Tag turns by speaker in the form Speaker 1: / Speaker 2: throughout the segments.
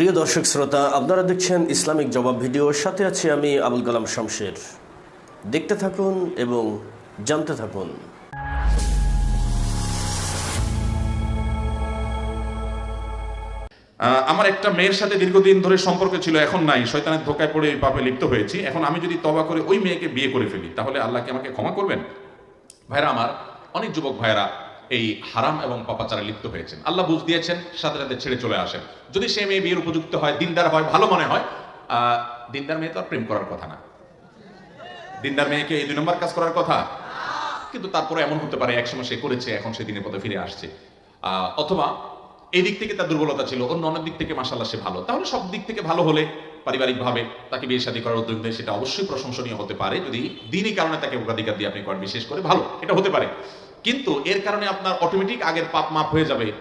Speaker 1: প্রিয় দর্শক শ্রোতা, আপনারা দেখছেন ইসলামিক জবাব ভিডিওর সাথে আছি আমি আবুল কালাম শামশের। দেখতে থাকুন এবং জানতে থাকুন।
Speaker 2: আমার একটা মেয়ের সাথে দীর্ঘদিন ধরে সম্পর্ক ছিল, এখন নাই। শয়তানের ধোকায় পড়ে পাপে লিপ্ত হয়েছি। এখন আমি যদি তবা করে ওই মেয়েকে বিয়ে করে ফেলি, তাহলে আল্লাহকে আমাকে ক্ষমা করবেন? ভাইরা আমার, অনেক যুবক ভাইরা এই হারাম এবং পাপাচারে লিপ্ত হয়েছেন। আল্লাহ বুঝ দিয়েছেন, সাথে সাথে ছেড়ে চলে আসেন। যদি সে মেয়ে বিয়ের উপযুক্ত হয়, দিনদার হয়, ভালো মনে হয় দিনদার মেয়ে তো প্রেম করার কথা না। দিনদার মেয়েকে এই দুই নম্বর কাজ করার কথা? কিন্তু তারপরে এমন হতে পারে, একসময় সে করেছে, এখন সে দিনের পথে ফিরে আসছে। অথবা এই দিক থেকে তার দুর্বলতা ছিল, অন্য অনেক দিক থেকে মাসাল্লাহ সে ভালো। তাহলে সব দিক থেকে ভালো হলে পারিবারিকভাবে তাকে বিয়ে শাদী করার উদ্যোগ দেয় সেটা অবশ্যই প্রশংসনীয় হতে পারে। যদি দিনই কারণে তাকে অগ্রাধিকার দিয়ে আপনি করেন, বিশেষ করে ভালো, এটা হতে পারে। কিন্তু এর কারণে আপনার অটোমেটিক আগের পাপ মাপ হয়ে যাবে।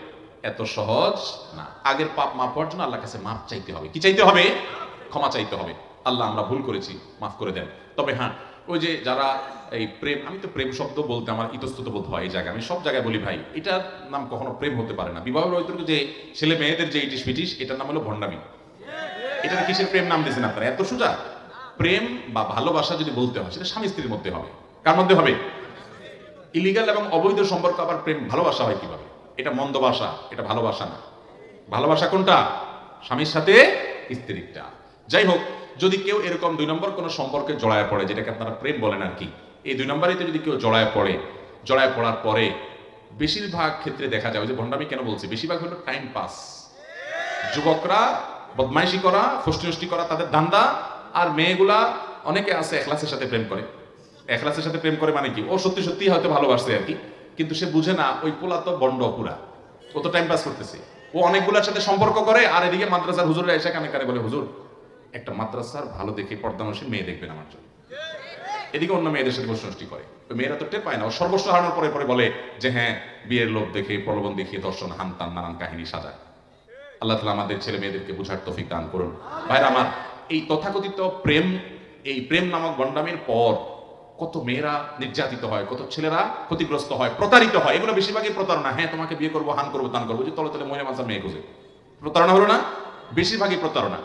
Speaker 2: এত সহজ? না। আগের পাপ মাপ হওয়ার জন্য আল্লাহ কাছে মাপ চাইতে হবে। কি চাইতে হবে? ক্ষমা চাইতে হবে। আল্লাহ, আমরা ভুল করেছি। মাফ করে দেন। তবে হ্যাঁ ওই যে যারা এই প্রেম, আমি তো প্রেম শব্দ বলতে আমার ইতস্তত বোধ হয় এই জায়গায়। আমি সব জায়গায় বলি, ভাই, এটার নাম কখনো প্রেম হতে পারে না। বিবাহ ঐতিহ্য যে ছেলে মেয়েদের যে ইটিস পিটিস, এটার নাম হলো ভণ্ডামি। এটা কিসের প্রেম নাম দিয়েছেন আপনারা? এত সোজা? প্রেম বা ভালোবাসা যদি বলতে হয়, সেটা স্বামী স্ত্রীর মধ্যে হবে। কার মধ্যে হবে? ইলিগাল এবং অবৈধ সম্পর্ক আবার প্রেম, ভালোবাসা হয় কীভাবে? এটা মন্দ বাসা এটা ভালোবাসা না। ভালোবাসা কোনটা? স্বামীর সাথে স্ত্রীরটা। যাই হোক, যদি কেউ এরকম দুই নম্বর কোনো সম্পর্কে জড়ায় পড়ে, যেটাকে আপনারা প্রেম বলেন আর কি, এই দুই নম্বরেতে যদি কেউ জড়ায় পড়ে, জড়ায় পড়ার পরে বেশিরভাগ ক্ষেত্রে দেখা যায় যে ভণ্ডামি কেন বলছি? বেশিরভাগ হলো টাইম পাস যুবকরা বদমাইশি করা ফষ্টি করা, তাদের ধান্দা, আর মেয়েগুলা অনেকে আছে, এখলাসের সাথে প্রেম করে। এখলাসের সাথে প্রেম করে মানে কি? ও সত্যি সত্যি হয়তো ভালোবাসছে আর কি, কিন্তু সে বুঝে না ওই পোলা তো বন্ড পুরা। ও তো টাইম পাস করতেছে। ও অনেকগুলোর সাথে সম্পর্ক করে, আর এদিকে মাদ্রাসার হুজুরে এসে কানে কানে বলে, হুজুর, একটা মাদ্রাসার ভালো দেখে পর্দানসী মেয়ে দেখবেন আমার জন্য। এদিকে অন্য মেয়েদের সাথে বসনষ্টি করে। ওই মেয়েরা তো টের পায় না। সর্বস্ব হারানোর পরে পরে বলে যে হ্যাঁ বিয়ের লোভ দেখে, প্রলোভন দেখিয়ে দর্শন হানতান নানান কাহিনী সাজায় আল্লাহ তালা আমাদের ছেলে মেয়েদেরকে বুঝার তফিক দান করুন। ভাইরা আমার, এই তথাকথিত প্রেম, এই প্রেম নামক গন্ডামের পর কত মেয়েরা নির্যাতিত হয়, কত ছেলেরা ক্ষতিগ্রস্ত হয়, প্রতারিত হয়। এগুলো বেশিরভাগই প্রতারণা। হ্যাঁ তোমাকে বিয়ে করব, হান করব, তান করব, যে তলে তলে মহিলা মাসা মেয়ে খুঁজে। প্রতারণা হলো না? বেশিরভাগই প্রতারণা।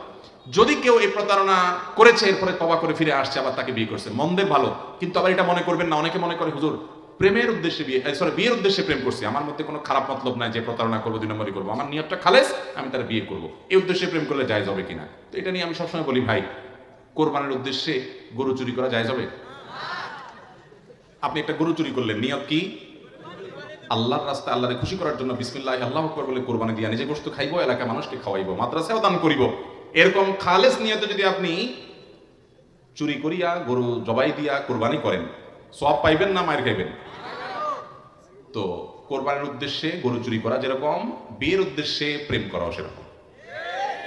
Speaker 2: যদি কেউ এই প্রতারণা করেছে, এরপরে তবা করে ফিরে আসছে, আবার তাকে বিয়ে করছে মন্দের ভালো। কিন্তু আবার এটা মনে করবেন না, অনেকে মনে করে, হুজুর, প্রেমের উদ্দেশ্যে বিয়ে সরি বিয়ের উদ্দেশ্যে প্রেম করছি। আমার মধ্যে কোনো খারাপ মতলব নাই যে প্রতারণা করব, দুই নম্বরই করব। আমার নিয়তটা খালেস, আমি তার বিয়ে করব। এই উদ্দেশ্যে প্রেম করলে যায় যাবে কিনা? তো এটা নিয়ে আমি সবসময় বলি, ভাই, কোরবানের উদ্দেশ্যে গরু চুরি করা যায় যাবে আপনি একটা গরু চুরি করলেন, নিয়ত কি? আল্লাহর রাস্তা আল্লাহরে খুশি করার জন্য বিসমিল্লাহ, আল্লাহ আকবর বলে কোরবানি দিয়া নিজে গোস্ত খাইবো এলাকা মানুষকে খাওয়াইবো মাদ্রাসাও দান করিব। এরকম খালেস নিয়তে যদি আপনি চুরি করিয়া গরু জবাই দিয়া কোরবানি করেন সব পাইবেন না মায়ের খাইবেন? তো কোরবানির উদ্দেশ্যে গরু চুরি করা যেরকম, বিয়ের উদ্দেশ্যে প্রেম করাও সেরকম।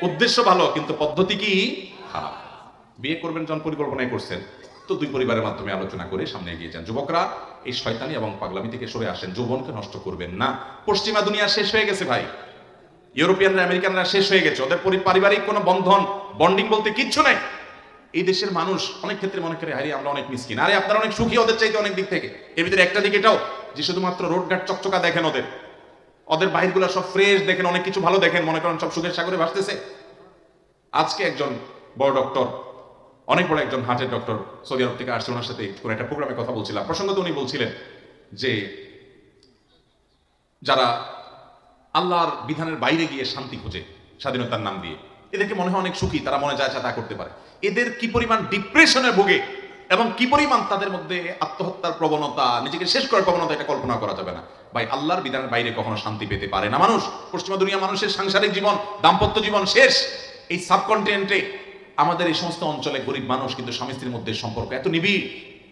Speaker 2: উদ্দেশ্য ভালো, কিন্তু পদ্ধতি কি? খারাপ বিয়ে করবেন যখন পরিকল্পনায় করছেন। তো দুই পরিবারের মাধ্যমে আলোচনা করে সামনে এগিয়ে যান যুবকরা। এই শয়তানি এবং পাগলামি থেকে সরে আসেন। যৌবনকে নষ্ট করবেন না। পশ্চিমা দুনিয়া শেষ হয়ে গেছে ভাই। ইউরোপিয়ানরা, আমেরিকানরা শেষ হয়ে গেছে। ওদের পারিবারিক কোনো বন্ধন, বন্ডিং বলতে কিচ্ছু নাই। এই দেশের মানুষ অনেক ক্ষেত্রে মনে করে হারি আমরা অনেক মিসকিন। আরে, আপনারা অনেক সুখী ওদের চাইতে অনেক দিক থেকে। এর ভিতরে একটা দিক এটাও, যে শুধুমাত্র রোডঘাট চকচকা দেখেন ওদের। ওদের বাহিরগুলো সব ফ্রেশ দেখেন, অনেক কিছু ভালো দেখেন। মনে করেন সব সুখের সাগরে ভাসতেছে। আজকে একজন বড় ডক্টর অনেক বড় একজন হার্টের ডক্টর সৌদি আরব থেকে আসছে, ওনার সাথে কোনো একটা প্রোগ্রামে কথা বলছিলাম। প্রসঙ্গত উনি বলছিলেন যে, যারা আল্লাহর বিধানের বাইরে গিয়ে শান্তি খোঁজে, স্বাধীনতার নাম দিয়ে, এদেরকে মনে হয় অনেক সুখী, তারা মনে যায় তা করতে পারে। এদের কি পরিমাণ ডিপ্রেশনে ভোগে এবং কি পরিমাণ তাদের মধ্যে আত্মহত্যার প্রবণতা, নিজেকে শেষ করার প্রবণতা, এটা কল্পনা করা যাবে না। ভাই, আল্লাহর বিধানের বাইরে কখনো শান্তি পেতে পারে না। মানুষ, পশ্চিমা দুনিয়া মানুষের সাংসারিক জীবন, দাম্পত্য জীবন শেষ। এই সাবকন্টিনেন্টে আমাদের এই সমস্ত অঞ্চলে গরিব মানুষ কিন্তু স্বামী স্ত্রীর মধ্যে সম্পর্ক এত নিবিড়।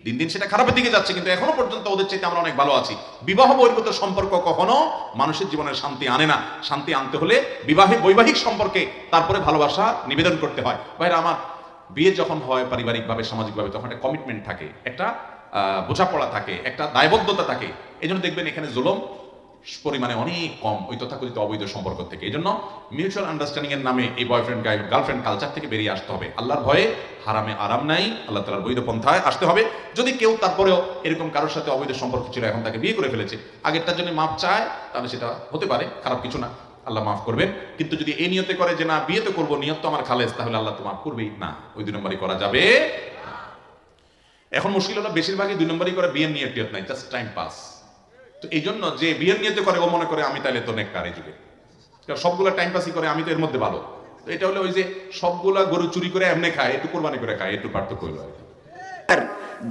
Speaker 2: দিন দিন সেটা খারাপের দিকে যাচ্ছে, কিন্তু এখনও পর্যন্ত ওদের চাইতে আমরা অনেক ভালো আছি। বিবাহ বহির্ভূত সম্পর্ক কখনো মানুষের জীবনের শান্তি আনে না। শান্তি আনতে হলে বিবাহে বৈবাহিক সম্পর্কে তারপরে ভালোবাসা নিবেদন করতে হয়। ভাইরা, আমার বিয়ে যখন হয় পারিবারিকভাবে, সামাজিকভাবে, তখন একটা কমিটমেন্ট থাকে, একটা বোঝাপড়া থাকে, একটা দায়বদ্ধতা থাকে। এই জন্য দেখবেন এখানে জুলম পরিমাণে অনেক কম ওই তথাকথিত অবৈধ সম্পর্ক থেকে। এই জন্য মিউচুয়াল আন্ডারস্ট্যান্ডিং এর নামে এই বয়ফ্রেন্ড গার্লফ্রেন্ড কালচার থেকে বেরিয়ে আসতে হবে। আল্লাহর ভয়ে হারামে আরাম নাই, আল্লাহ তালার বৈধ পন্থায় আসতে হবে। যদি কেউ তারপরেও এরকম কারোর সাথে অবৈধ সম্পর্ক ছিল, এখন তাকে বিয়ে করে ফেলেছে, আগেরটার জন্য মাপ চায়, তাহলে সেটা হতে পারে, খারাপ কিছু না।
Speaker 3: আল্লাহ মাফ করবেন। কিন্তু যদি এই নিয়তে করে যে, না বিয়ে তো করব, নিয়ত তো আমার খালেজ, তাহলে আল্লাহ তো মাফ করবেই না। ওই দুই নম্বরই করা যাবে। এখন মুশকিল হলো, বেশিরভাগই দুই নম্বরই করে বিয়ের নিয়ত নাই জাস্ট টাইম পাস তো এই জন্য যে বিয়ের নিয়তে করে, ও মনে করে, আমি তাহলে তো নেককার এই যুগে। সবগুলা টাইম পাসই করে, আমি তো এর মধ্যে ভালো। তো এটা হলো ওই যে সবগুলা গরু চুরি করে এমনি খায়, একটু কোরবানি করে খায়, একটু পার্থক্য হলো আর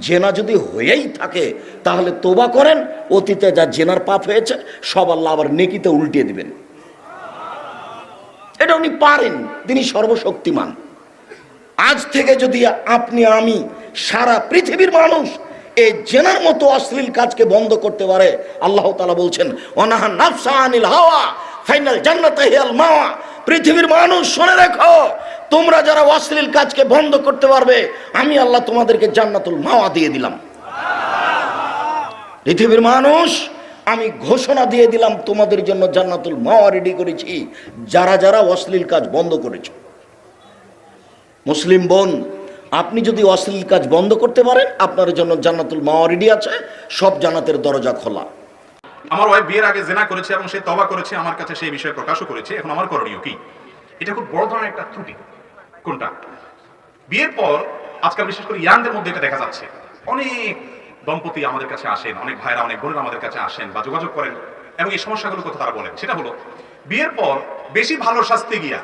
Speaker 4: জেনা যদি হয়েই থাকে, তাহলে তোবা করেন, অতীতে যা জেনার পাপ হয়েছে, সব আল্লাহ আবার নেকিতে উল্টিয়ে দিবেন। এটা উনি পারেন, তিনি সর্বশক্তিমান। আজ থেকে যদি আপনি, আমি সারা পৃথিবীর মানুষ এই জেনার মতো অশ্লীল কাজকে বন্ধ করতে পারে, আল্লাহ তালা বলছেন হাওয়া, ফাইনাল মাওয়া। পৃথিবীর মানুষ, শুনে দেখো তোমরা যারা অশ্লীল কাজকে বন্ধ করতে পারবে, আমি আল্লাহ তোমাদেরকে জান্নাতুল মাওয়া দিয়ে দিলাম। পৃথিবীর মানুষ, আমি ঘোষণা দিয়ে দিলাম, তোমাদের জন্য জান্নাতুল মাওয়া রেডি করেছি, যারা যারা অশ্লীল কাজ বন্ধ করেছ। মুসলিম বোন আপনি যদি অশ্লীল কাজ বন্ধ করতে পারেন, আপনার জন্য জান্নাতুল মাওয়া রেডি আছে, সব জান্নাতের দরজা খোলা।
Speaker 2: আমার ওয়াইফ বিয়ের আগে জেনা করেছে এবং সে তবা করেছে, আমার কাছে সেই বিষয়ে প্রকাশও করেছে, এখন আমার করণীয় কি? এটা খুব বড় ধরনের একটা ত্রুটি। কোনটা? বিয়ের পর, আজকাল বিশেষ করে ইয়াংদের মধ্যে এটা দেখা যাচ্ছে। অনেক দম্পতি আমাদের কাছে আসেন, অনেক ভাইরা অনেক বোনেরা আমাদের কাছে আসেন বা যোগাযোগ করেন, এবং এই সমস্যাগুলোর কথা তারা বলেন। সেটা হলো, বিয়ের পর বেশি ভালো শাস্তি গিয়া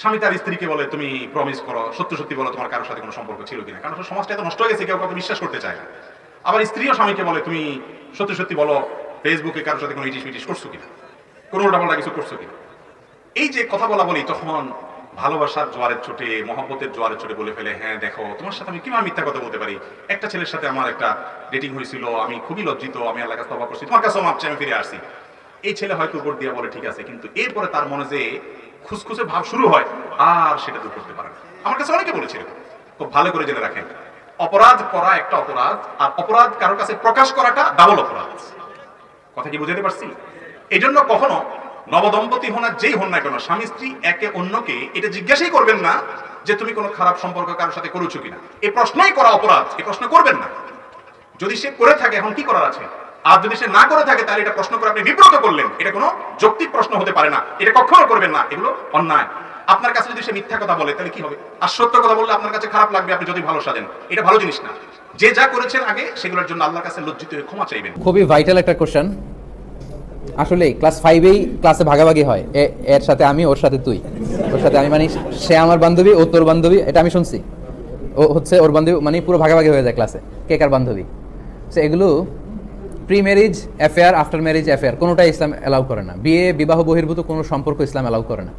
Speaker 2: স্বামী তার স্ত্রীকে বলে, তুমি প্রমিস করো, সত্য সত্যি বলো, তোমার কারোর সাথে কোনো সম্পর্ক ছিল কিনা? কারণ সমাজটা এত নষ্ট হয়ে গেছে, কেউ কাউকে বিশ্বাস করতে চায় না। আবার স্ত্রীও স্বামীকে বলে, তুমি সত্যি সত্যি বলো ফেসবুকে কারোর সাথে কোনো ইটিস মিটিস করছ কিনা? কোনো উল্টাপাল্টা কিছু করছ কিনা? এই যে কথা বলা বলি, তখন ভালোবাসার জোয়ারের চোটে, মহব্বতের জোয়ারের চোটে বলে ফেলে হ্যাঁ দেখো, তোমার সাথে আমি কীভাবে মিথ্যা কথা বলতে পারি? একটা ছেলের সাথে আমার একটা ডেটিং হয়েছিল, আমি খুবই লজ্জিত, আমি আল্লাহ কাছে তবা করছি, তোমার কাছেও মাপছে আমি ফিরে আসছি। এই ছেলে হয়তো উপর দিয়ে বলে, ঠিক আছে। কিন্তু এরপরে তার মনে যে খুসখুসে ভাব শুরু হয়, আর সেটা দূর করতে পারে না। আমার কাছে অনেকে বলেছিল খুব ভালো করে জেনে রাখেন। অপরাধ করা একটা অপরাধ, আর অপরাধ কারোর কাছে প্রকাশ করাটা ডাবল অপরাধ। কথা কি বুঝাতে পারছি? এই জন্য কখনো নবদম্পতি হন যেই হন না কেন, স্বামী স্ত্রী একে অন্যকে এটা জিজ্ঞাসাই করবেন না যে তুমি কোনো খারাপ সম্পর্ক কারোর সাথে করেছ কিনা। এই প্রশ্নই করা অপরাধ এই প্রশ্ন করবেন না। যদি সে করে থাকে, এখন কি করার আছে? আর যদি সে না করে থাকে, তাহলে এটা প্রশ্ন করে আপনি বিব্রত করলেন। এটা কোনো যৌক্তিক প্রশ্ন হতে পারে না। এটা কখনো করবেন না। এগুলো অন্যায়। আপনার কাছে যদি সে মিথ্যা কথা বলে, তাহলে কি হবে? আর সত্য কথা বললে আপনার কাছে খারাপ লাগবে, আপনি যদি ভালো সাজেন। এটা ভালো জিনিস না। যে যা করেছেন আগে, সেগুলোর জন্য আল্লাহর কাছে লজ্জিত হয়ে ক্ষমা চাইবেন।
Speaker 5: খুবই ভাইটাল একটা কোশ্চেন আসলে ক্লাস ফাইভেই ক্লাসে ভাগাভাগি হয়। এর সাথে আমি, ওর সাথে তুই। ওর সাথে আমি মানে সে আমার বান্ধবী, ও তোর বান্ধবী, এটা আমি শুনছি। ও হচ্ছে ওর বান্ধবী মানে পুরো ভাগাভাগি হয়ে যায় ক্লাসে কে কার বান্ধবী? সো এগুলো pre marriage affair after marriage affair কোনোটাই ইসলাম অ্যালাউ করে না। বিয়ে, বিবাহ, বহির্ভূত কোনো সম্পর্ক ইসলাম অ্যালাউ করে না।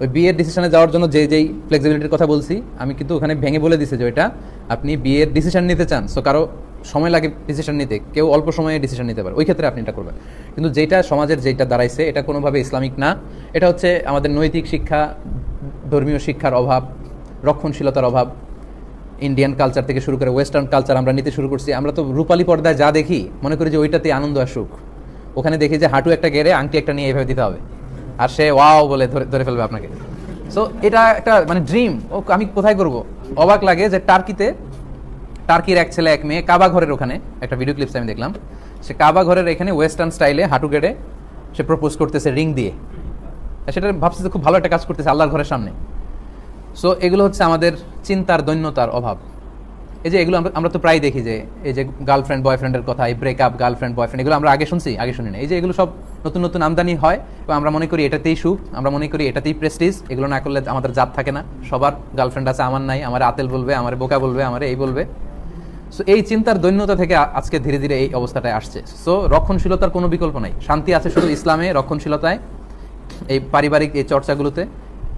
Speaker 5: ওই বিয়ের ডিসিশনে যাওয়ার জন্য যে, যেই ফ্লেক্সিবিলিটির কথা বলছি, আমি কিন্তু ওখানে ভেঙে বলে দিছি যে ওইটা আপনি বিয়ের ডিসিশন নিতে চান। সো কারও সময় লাগে ডিসিশন নিতে, কেউ অল্প সময়ে ডিসিশন নিতে পারে। ওই ক্ষেত্রে আপনি এটা করবেন। কিন্তু যেটা সমাজের যেটা দাঁড়াইছে, এটা কোনোভাবে ইসলামিক না। এটা হচ্ছে আমাদের নৈতিক শিক্ষা, ধর্মীয় শিক্ষার অভাব, রক্ষণশীলতার অভাব ইন্ডিয়ান কালচার থেকে শুরু করে ওয়েস্টার্ন কালচার আমরা নিতে শুরু করছি। আমরা তো রূপালী পর্দায় যা দেখি, মনে করি যে ওইটাতে আনন্দ আর সুখ। ওখানে দেখি যে হাঁটু একটা গেড়ে, আংটি একটা নিয়ে এভাবে দিতে হবে। আর সে ওয়াও বলে ধরে ধরে ফেলবে আপনাকে। সো এটা একটা মানে ড্রিম ও, আমি কোথায় করব? অবাক লাগে যে টার্কিতে, টার্কির এক ছেলে, এক মেয়ে কাবা ঘরের ওখানে, একটা ভিডিও ক্লিপস আমি দেখলাম। সে কাবা ঘরের এখানে ওয়েস্টার্ন স্টাইলে হাঁটু গেড়ে সে প্রপোজ করতেছে রিং দিয়ে। সেটা ভাবছে খুব ভালো একটা কাজ করতেছে আল্লাহর ঘরের সামনে। সো এগুলো হচ্ছে আমাদের চিন্তার দৈন্যতার অভাব। এই যে এগুলো আমরা আমরা তো প্রায় দেখি যে, এই যে গার্লফ্রেন্ড বয়ফ্রেন্ডের কথা, এই ব্রেকআপ গার্লফ্রেন্ড বয়ফ্রেন্ড এগুলো আমরা আগে শুনছি, আগে শুনি না এই যে এগুলো সব নতুন নতুন আমদানি হয়, এবং আমরা মনে করি এটাতেই সুখ, আমরা মনে করি এটাতেই প্রেস্টিজ এগুলো না করলে আমাদের জাত থাকে না। সবার গার্লফ্রেন্ড আছে, আমার নাই, আমার আতেল বলবে, আমার বোকা বলবে, আমার এই বলবে। সো এই চিন্তার দৈন্যতা থেকে আজকে ধীরে ধীরে এই অবস্থাটায় আসছে। সো রক্ষণশীলতার কোনো বিকল্প নাই। শান্তি আছে শুধু ইসলামে, রক্ষণশীলতায়, এই পারিবারিক এই চর্চাগুলোতে।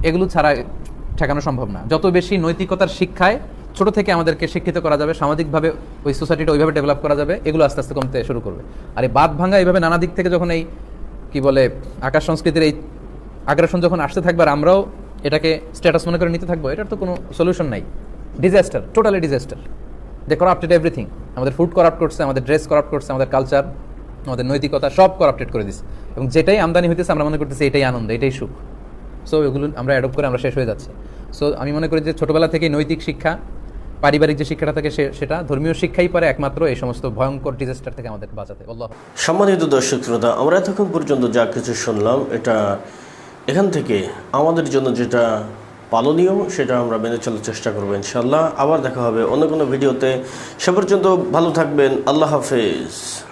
Speaker 5: এগুলো ছাড়া ঠেকানো সম্ভব না। যত বেশি নৈতিকতার শিক্ষায় ছোট থেকে আমাদেরকে শিক্ষিত করা যাবে, সামাজিকভাবে ওই সোসাইটিটা ওইভাবে ডেভেলপ করা যাবে, এগুলো আস্তে আস্তে কমতে শুরু করবে। আর এই বাদ ভাঙা এইভাবে নানা দিক থেকে যখন এই, কি বলে, আকাশ সংস্কৃতির এই আগ্রাসন যখন আসতে থাকবে আর আমরাও এটাকে স্ট্যাটাস মনে করে নিতে থাকব, এটার তো কোনো সলিউশন নাই। Disaster totally disaster they corrupted everything আমাদের ফুড করাপ্ট করছে, আমাদের ড্রেস করাপ্ট করছে, আমাদের কালচার আমাদের নৈতিকতা সব করাপ্টেড করে দিচ্ছে এবং যেটাই আমদানি হইতেছে, আমরা মনে করতেছি এটাই আনন্দ, এটাই সুখ। সো এগুলো আমরা অ্যাডপ্ট করে আমরা শেষ হয়ে যাচ্ছি। সো আমি মনে করি যে ছোটোবেলা থেকেই নৈতিক শিক্ষা, পারিবারিক যে শিক্ষাটা থাকে সে- সেটা ধর্মীয় শিক্ষাই পারে একমাত্র এই সমস্ত ভয়ঙ্কর ডিজাস্টার থেকে আমাদেরকে বাঁচাতে। আল্লাহ
Speaker 1: সম্মানিত দর্শক, শ্রোতা, আমরা এতক্ষণ পর্যন্ত যা কিছু শুনলাম, এটা এখান থেকে আমাদের জন্য যেটা পালনীয়, সেটা আমরা মেনে চলার চেষ্টা করব ইনশাল্লাহ আবার দেখা হবে অন্য কোনো ভিডিওতে। সে পর্যন্ত ভালো থাকবেন। আল্লাহ হাফেজ।